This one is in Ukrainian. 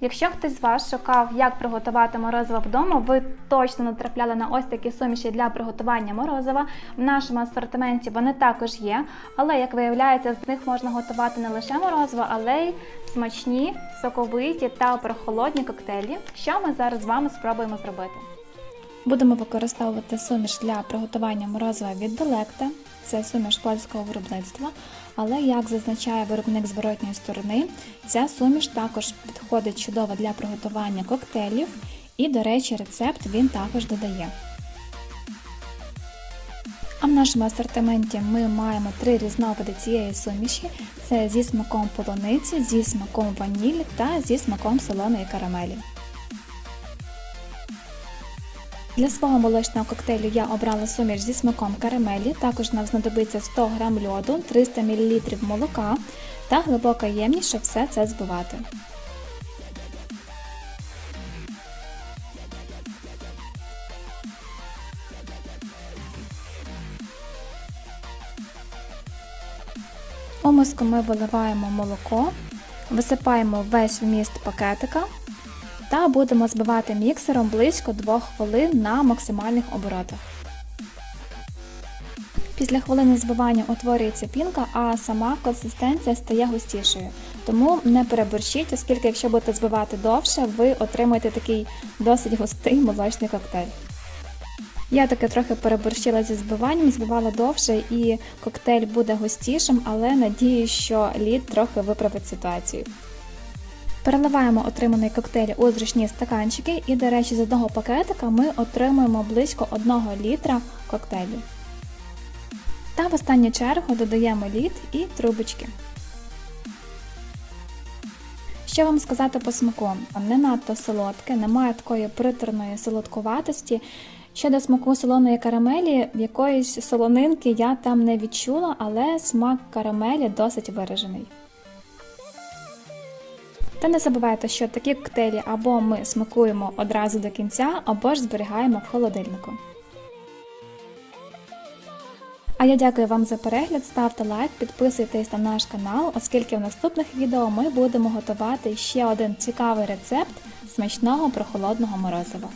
Якщо хтось з вас шукав, як приготувати морозиво вдома, ви точно натрапляли на ось такі суміші для приготування морозива. В нашому асортименті вони також є, але як виявляється, з них можна готувати не лише морозиво, але й смачні, соковиті та прохолодні коктейлі, що ми зараз з вами спробуємо зробити. Будемо використовувати суміш для приготування морозива від Делекта. Це суміш польського виробництва, але як зазначає виробник зворотньої сторони, ця суміш також підходить чудово для приготування коктейлів, і, до речі, рецепт він також додає. А в нашому асортименті ми маємо три різновиди цієї суміші: це зі смаком полуниці, зі смаком ванілі та зі смаком солоної карамелі. Для свого молочного коктейлю я обрала суміш зі смаком карамелі, також нам знадобиться 100 г льоду, 300 мл молока та глибока ємність, щоб все це збивати. У миску ми виливаємо молоко, висипаємо весь вміст пакетика та будемо збивати міксером близько 2 хвилин на максимальних оборотах. Після хвилини збивання утворюється пінка, а сама консистенція стає густішою. Тому не переборщіть, оскільки якщо будете збивати довше, ви отримаєте такий досить густий молочний коктейль. Я таки трохи переборщила зі збиванням, збивала довше і коктейль буде густішим, але надіюсь, що лід трохи виправить ситуацію. Переливаємо отриманий коктейль у зручні стаканчики і, до речі, з одного пакетика ми отримуємо близько 1 літра коктейлю. Та в останню чергу додаємо лід і трубочки. Що вам сказати по смаку? Не надто солодке, немає такої приторної солодкуватості. Щодо смаку солоної карамелі, якоїсь солонинки я там не відчула, але смак карамелі досить виражений. Та не забувайте, що такі коктейлі або ми смакуємо одразу до кінця, або ж зберігаємо в холодильнику. А я дякую вам за перегляд, ставте лайк, підписуйтесь на наш канал, оскільки в наступних відео ми будемо готувати ще один цікавий рецепт смачного прохолодного морозива.